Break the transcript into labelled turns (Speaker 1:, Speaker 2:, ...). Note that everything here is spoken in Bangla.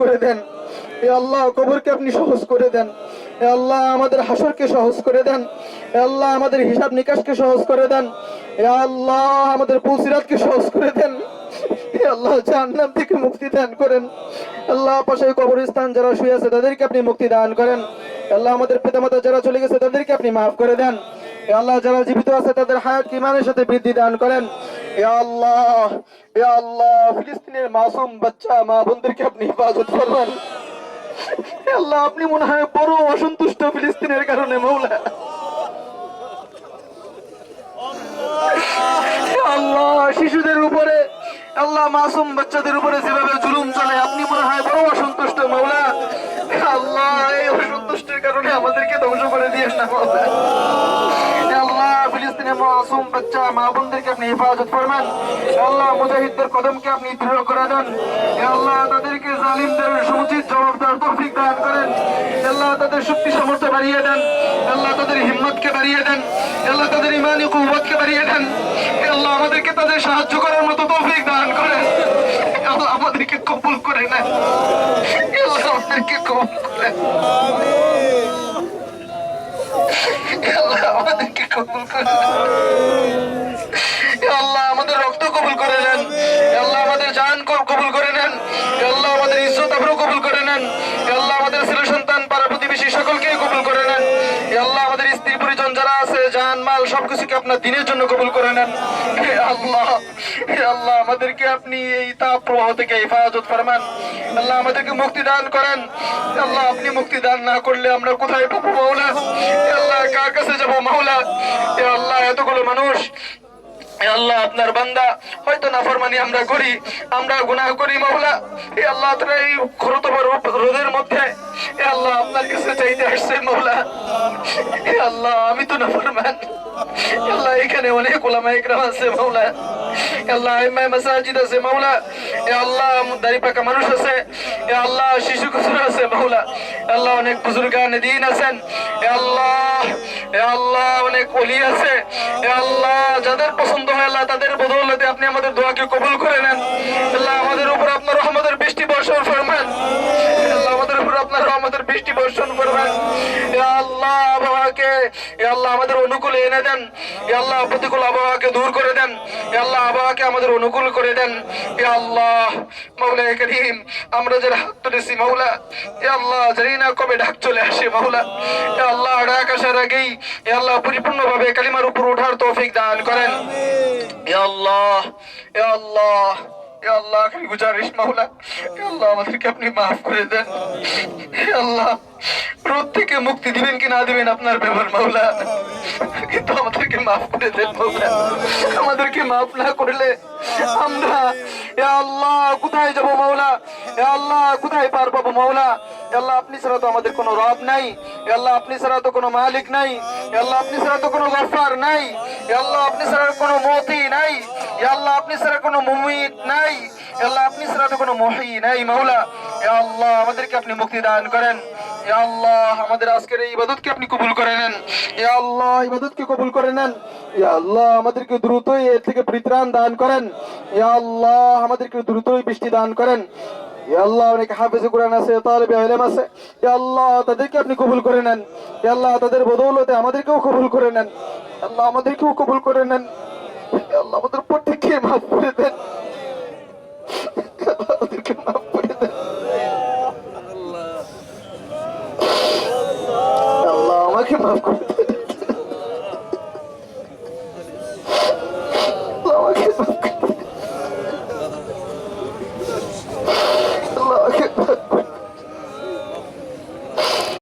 Speaker 1: করে দেন। এ আল্লাহ, কবরকে আপনি সহজ করে দেন। এ আল্লাহ, আমাদের হাসরকে সহজ করে দেন। এ আল্লাহ, আমাদের হিসাব নিকাশকে সহজ করে দেন। এ আল্লাহ, আমাদের পুলসিরাতকে সহজ করে দেন। আল্লাহ যারা শুয়ে আছে, তাদেরকে আপনি মুক্তি দান করেন। আল্লাহ, আমাদের পিতামাতা যারা চলে গেছে, তাদেরকে আপনি মাফ করে দেন। আল্লাহ, যারা জীবিত আছে, তাদের হায়াত ইমানের সাথে বৃদ্ধি দান করেন। আল্লাহ আল্লাহ, ফিলিস্তিনের মাসুম বাচ্চা, মা বোনদেরকে আপনি হেফাজত করবেন। আল্লাহ, আপনি মনে হয় বড় অসন্তুষ্ট ফিলিস্তিনের কারণে, মৌলা। আল্লাহ, শিশুদের উপরে আল্লাহ, মাসুম বাচ্চাদের উপরে যেভাবে জুলুম চলে, আপনি মনে হয় বড় অসন্তুষ্ট, মৌলা। আল্লাহ, এই অসন্তুষ্টের কারণে আমাদেরকে ধ্বংস করে দিয়ে না, মৌলা। এ আল্লাহ মুজাহিদদের কদমকে আপনি দৃঢ় করে করেন। আল্লাহ, তাদের শক্তি সামর্থ্য বাড়িয়ে দেন। আল্লাহ, তাদের হিম্মতকে বাড়িয়ে দেন। আল্লাহ, তাদের ইমানি কুবতকে বাড়িয়ে দেন। আল্লাহ, আমাদেরকে তাদের সাহায্য করার মতো তৌফিক দান করেন। আল্লাহ, আমাদেরকে কবুল করে নেন। আল্লাহ, আমাদেরকে কবুল করেন এ আল্লাহ, আমাদেরকে কবুল করে ছেলে সন্তান, পাড়া প্রতিবেশী সকলকে কবুল করে নেন। আল্লাহ, আমাদের স্ত্রী, পরিজন যারা আছে, জান, মাল, সবকিছুকে আপনার দিনের জন্য কবুল করে নেন। আল্লাহ আল্লাহ, আমাদেরকে আপনি এই তাপ প্রবাহ থেকে হেফাজত ফরমান। আল্লাহ, আমাদেরকে মুক্তি দান করেন। আল্লাহ, আপনি মুক্তি দান না করলে আমরা কোথায় পাবো, মাওলা? আল্লাহ, কার কাছে যাব, মাওলা? আল্লাহ, এতগুলো মানুষ আল্লাহ, আপনার বান্দা, হয়তো নাফরমানি আমরা করি, আমরা গুনাহ করি, মাওলা। এ আল্লাহ, তোরা এই খরতবার রোদের মধ্যে এ আল্লাহ, আপনার কাছে চাইতে আসছে, মাওলা। এ আল্লাহ, আমি তো নাফরমান। আল্লাহ, এখানে অনেক ওলামা একরাম আছে, মাওলা। আল্লাহ আল্লাহ অনেক আছেন। অনেক আছে। এ আল্লাহ যাদের পছন্দ হয় আল্লাহ তাদের বদৌলতে আপনি আমাদের দোয়াকে কবুল করে নেন। আল্লাহ আমাদের উপর আপনার রহমতের বৃষ্টি বর্ষণ ফরমান আল্লাহ আমাদের উপর আপনার রহমতের বৃষ্টি বর্ষণ ফরমান এ আল্লাহ আবহাওয়াকে আল্লাহ আমাদের অনুকূলে এনে দেন। আল্লাহ প্রতিকূল আবহাওয়াকে দূর করে দেন। আল্লাহ আবহাওয়াকে আমাদের অনুকূল করে দেন। আল্লাহ মাওলা করিম আমরা যারা হাত তুলেছি মাওলা এ আল্লাহ জানি না কবে ডাক চলে আসে মাওলা। এ আল্লাহ ডাক আসার আগেই এ আল্লাহ পরিপূর্ণভাবে কালিমার উপর ওঠার তৌফিক দান করেন। এ আল্লাহ এ আল্লাহ আল্লাহ খালি গুজারিশ মাওলা। আল্লাহ আমাদেরকে আপনি মাফ করে দেন। আল্লাহ রোদ থেকে মুক্তি দিবেন কি না দিবেন আপনার ব্যাপার মাওলা। কিন্তু আমাদেরকে মাফ করে দেন মাওলা। আমাদেরকে মাফ না করলে আমরা এ আল্লাহ কোথায় যাব মাওলা? এ আল্লাহ কোথায় পার পাবো মাওলা? আল্লাহ আপনি ছাড়া তো আমাদের কোনো রব নাই। আল্লাহ আপনি ছাড়া তো কোনো মালিক নাই আল্লাহ আপনি ছাড়া তো কোনো গফার নাই আল্লাহ আপনি ছাড়া কোনো মতি নাই আল্লাহ আপনি ছাড়া কোনো মুমিত নাই আল্লাহ আপনি ছাড়া তো কোনো মহি নাই মাওলা আল্লাহ আমাদেরকে আপনি মুক্তি দান করেন আল্লাহ আমাদের আজকের এই ইবাদতকে আপনি কবুল করে নেন আল্লাহ ইবাদতকে কবুল করে নেন আল্লাহ আমাদেরকে দ্রুতই এর থেকে পরিত্রাণ দান করেন আল্লাহ আমাদেরকে দ্রুতই বৃষ্টি দান করেন আল্লাহ অনেক হাফেজ কোরআন আছে, তালেবে ইলম আছে। আল্লাহ তাদেরকে আপনি কবুল করে নেন। আল্লাহ তাদের বদৌলতে আমাদেরকেও কবুল করে নেন। আল্লাহ আমাদেরকেও কবুল করে নেন। আল্লাহ আমাদের প্রত্যেককে মাফ করে দেন। করে দেন। আল্লাহ আমাকে মাফ করে দেন।